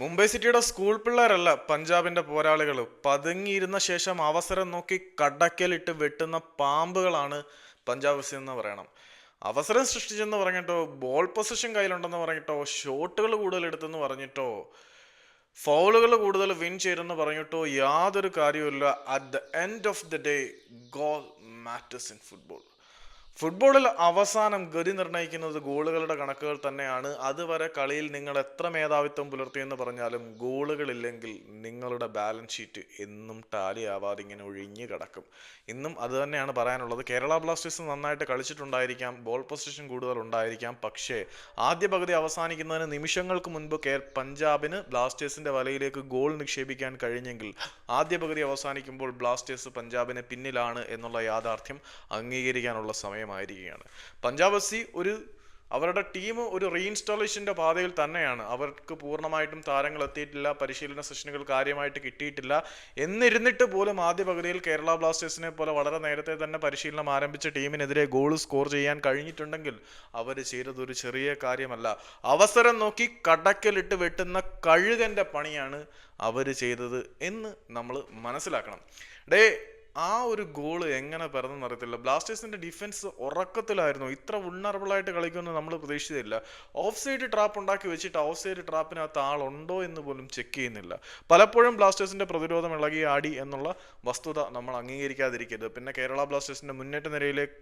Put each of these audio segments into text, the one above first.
മുംബൈ സിറ്റിയുടെ സ്കൂൾ പിള്ളേരല്ല പഞ്ചാബിന്റെ പോരാളികൾ പതുങ്ങിയിരുന്ന ശേഷം അവസരം നോക്കി കടക്കലിട്ട് വെട്ടുന്ന പാമ്പുകളാണ് പഞ്ചാബ് സി എന്ന് പറയണം. അവസരം സൃഷ്ടിച്ചെന്ന് പറഞ്ഞിട്ടോ ബോൾ പൊസിഷൻ കയ്യിലുണ്ടെന്ന് പറഞ്ഞിട്ടോ ഷോട്ടുകൾ കൂടുതൽ എടുത്തെന്ന് പറഞ്ഞിട്ടോ ഫൗളുകൾ കൂടുതൽ വിൻ ചെയ്തെന്ന് പറഞ്ഞിട്ടോ യാതൊരു കാര്യവുമില്ല. At the end of the day goal matters in football ഫുട്ബോളിൽ അവസാനം ഗതി നിർണയിക്കുന്നത് ഗോളുകളുടെ കണക്കുകൾ തന്നെയാണ്. അതുവരെ കളിയിൽ നിങ്ങൾ എത്ര മേധാവിത്വം പുലർത്തിയെന്ന് പറഞ്ഞാലും ഗോളുകളില്ലെങ്കിൽ നിങ്ങളുടെ ബാലൻസ് ഷീറ്റ് എന്നും ടാലി ആവാതെ ഇങ്ങനെ ഒഴിഞ്ഞു കിടക്കും. ഇന്നും അത് തന്നെയാണ് പറയാനുള്ളത്. കേരള ബ്ലാസ്റ്റേഴ്സ് നന്നായിട്ട് കളിച്ചിട്ടുണ്ടായിരിക്കാം. ബോൾ പൊസിഷൻ കൂടുതൽ ഉണ്ടായിരിക്കാം. പക്ഷേ ആദ്യ പകുതി അവസാനിക്കുന്നതിന് നിമിഷങ്ങൾക്ക് മുൻപ് കേ. പഞ്ചാബിന് ബ്ലാസ്റ്റേഴ്സിന്റെ വലയിലേക്ക് ഗോൾ നിക്ഷേപിക്കാൻ കഴിഞ്ഞെങ്കിൽ ആദ്യ പകുതി അവസാനിക്കുമ്പോൾ ബ്ലാസ്റ്റേഴ്സ് പഞ്ചാബിന് പിന്നിലാണ് എന്നുള്ള യാഥാർത്ഥ്യം അംഗീകരിക്കാനുള്ള സമയമായിരിക്കുകയാണ് പഞ്ചാബ് എഫ് സി ഒരു അവരുടെ ടീം ഒരു റീഇൻസ്റ്റാളേഷന്റെ പാതയിൽ തന്നെയാണ്. അവർക്ക് പൂർണമായിട്ടും താരങ്ങൾ എത്തിയിട്ടില്ല പരിശീലന സെഷനുകൾ കാര്യമായിട്ട് കിട്ടിയിട്ടില്ല. എന്നിരുന്നിട്ട് പോലും ആദ്യ പകുതിയിൽ കേരള ബ്ലാസ്റ്റേഴ്സിനെ പോലെ വളരെ നേരത്തെ തന്നെ പരിശീലനം ആരംഭിച്ച ടീമിനെതിരെ ഗോൾ സ്കോർ ചെയ്യാൻ കഴിഞ്ഞിട്ടുണ്ടെങ്കിൽ അവർ ചെയ്തത് ഒരു ചെറിയ കാര്യമല്ല. അവസരം നോക്കി കടക്കലിട്ട് വെട്ടുന്ന കഴുകന്റെ പണിയാണ് അവർ ചെയ്തത് എന്ന് നമ്മൾ മനസ്സിലാക്കണം. ഡേ ആ ഒരു ഗോൾ എങ്ങനെ പിറന്നെന്ന് അറിയത്തില്ല. ബ്ലാസ്റ്റേഴ്സിന്റെ ഡിഫൻസ് ഉറക്കത്തിലായിരുന്നു. ഇത്ര ആയിട്ട് കളിക്കുമെന്ന് നമ്മൾ പ്രതീക്ഷിച്ചില്ല. ഓഫ് സൈഡ് ട്രാപ്പ് ഉണ്ടാക്കി വെച്ചിട്ട് ഓഫ് സൈഡ് ട്രാപ്പിനകത്ത് ആളുണ്ടോ എന്ന് പോലും ചെക്ക് ചെയ്യുന്നില്ല. പലപ്പോഴും ബ്ലാസ്റ്റേഴ്സിന്റെ പ്രതിരോധം ഇളകി ആടി എന്നുള്ള വസ്തുത നമ്മൾ അംഗീകരിക്കാതിരിക്കരുത്. പിന്നെ കേരള ബ്ലാസ്റ്റേഴ്സിന്റെ മുന്നേറ്റ നിരയിലേക്ക്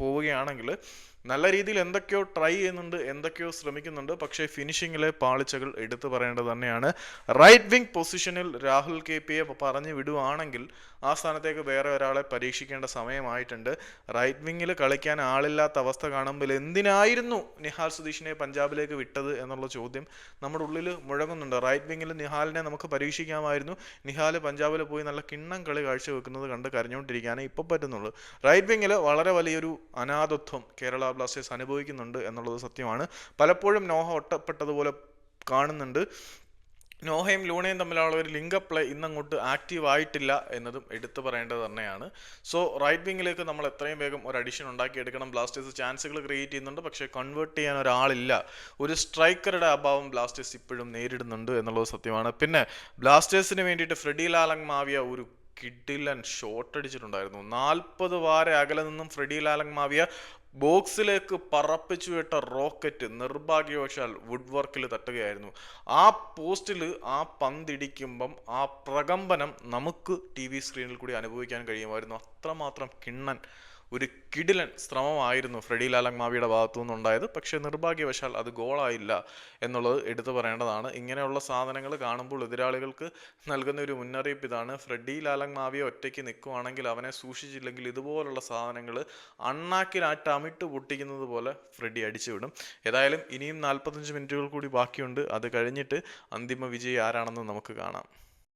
പോവുകയാണെങ്കിൽ നല്ല രീതിയിൽ എന്തൊക്കെയോ ട്രൈ ചെയ്യുന്നുണ്ട് എന്തൊക്കെയോ ശ്രമിക്കുന്നുണ്ട്. പക്ഷേ ഫിനിഷിങ്ങിലെ പാളിച്ചകൾ എടുത്തു പറയേണ്ടത് തന്നെയാണ്. റൈറ്റ് വിങ് പൊസിഷനിൽ രാഹുൽ കെ പിയെ പറഞ്ഞു വിടുവാണെങ്കിൽ ആ സ്ഥാനത്തേക്ക് വേറെ ഒരാളെ പരീക്ഷിക്കേണ്ട സമയമായിട്ടുണ്ട്. റൈറ്റ് വിങ്ങിൽ കളിക്കാൻ ആളില്ലാത്ത അവസ്ഥ കാണുമ്പോൾ എന്തിനായിരുന്നു നിഹാൽ സുധീഷിനെ പഞ്ചാബിലേക്ക് വിട്ടത് എന്നുള്ള ചോദ്യം നമ്മുടെ ഉള്ളിൽ മുഴങ്ങുന്നുണ്ട്. റൈറ്റ് വിങ്ങിൽ നിഹാലിനെ നമുക്ക് പരീക്ഷിക്കാമായിരുന്നു. നിഹാൽ പഞ്ചാബിൽ പോയി നല്ല കിണ്ണം കളി കാഴ്ചവെക്കുന്നത് കണ്ട് കരഞ്ഞുകൊണ്ടിരിക്കാനേ ഇപ്പം പറ്റുന്നുള്ളൂ. റൈറ്റ് വിങ്ങിൽ വളരെ വലിയൊരു അനാഥത്വം കേരള ബ്ലാസ്റ്റേഴ്സ് അനുഭവിക്കുന്നുണ്ട് എന്നുള്ളത് സത്യമാണ്. പലപ്പോഴും നോഹ ഒട്ടപ്പെട്ടതുപോലെ കാണുന്നുണ്ട്. നോഹയും ലൂണയും തമ്മിലുള്ള ഒരു ലിങ്ക് പ്ലേ ഇന്നങ്ങോട്ട് ആക്റ്റീവ് ആയിട്ടില്ല എന്നതും എടുത്തു പറയേണ്ടത് തന്നെയാണ്. സോ റൈറ്റ് വിങ്ങിലേക്ക് നമ്മൾ എത്രയും വേഗം ഒരു അഡീഷൻ ഉണ്ടാക്കിയെടുക്കണം. ബ്ലാസ്റ്റേഴ്സ് ചാൻസുകൾ ക്രിയേറ്റ് ചെയ്യുന്നുണ്ട്. പക്ഷേ കൺവേർട്ട് ചെയ്യാൻ ഒരാളില്ല. ഒരു സ്ട്രൈക്കറുടെ അഭാവം ബ്ലാസ്റ്റേഴ്സ് ഇപ്പോഴും നേരിടുന്നുണ്ട് എന്നുള്ളത് സത്യമാണ്. പിന്നെ ബ്ലാസ്റ്റേഴ്സിന് വേണ്ടിയിട്ട് ഫ്രെഡി ലാലങ് മാവിയ ഒരു കിഡിലൻ ഷോട്ട് അടിച്ചിട്ടുണ്ടായിരുന്നു. നാൽപ്പത് വാര അകലെ നിന്നും ഫ്രെഡി ലാലങ് മാവിയ ബോക്സിലേക്ക് പറപ്പിച്ചു വിട്ട റോക്കറ്റ് നിർഭാഗ്യവശാൽ വുഡ് വർക്കിൽ തട്ടുകയായിരുന്നു. ആ പോസ്റ്റിൽ ആ പന്തിടിക്കുമ്പം ആ പ്രകമ്പനം നമുക്ക് ടി വി സ്ക്രീനിൽ കൂടി അനുഭവിക്കാൻ കഴിയുമായിരുന്നു. അത്രമാത്രം കിണ്ണൻ ഒരു കിടിലൻ ശ്രമമായിരുന്നു ഫ്രെഡി ലാലങ്മാവിയുടെ ഭാഗത്തു നിന്നുണ്ടായത് പക്ഷേ നിർഭാഗ്യവശാൽ അത് ഗോളായില്ല എന്നുള്ളത് എടുത്തു പറയേണ്ടതാണ്. ഇങ്ങനെയുള്ള സാധനങ്ങൾ കാണുമ്പോൾ എതിരാളികൾക്ക് നൽകുന്ന ഒരു മുന്നറിയിപ്പ് ഇതാണ്. ഫ്രെഡി ലാലങ്മാവിയെ ഒറ്റയ്ക്ക് നിൽക്കുവാണെങ്കിൽ അവനെ സൂക്ഷിച്ചില്ലെങ്കിൽ ഇതുപോലുള്ള സാധനങ്ങൾ അണ്ണാക്കിലായിട്ട് അമിട്ട് പൊട്ടിക്കുന്നത് പോലെ ഫ്രെഡി അടിച്ചുവിടും ഏതായാലും ഇനിയും നാൽപ്പത്തഞ്ച് മിനിറ്റുകൾ കൂടി ബാക്കിയുണ്ട്. അത് കഴിഞ്ഞിട്ട് അന്തിമ വിജയി ആരാണെന്ന് നമുക്ക് കാണാം.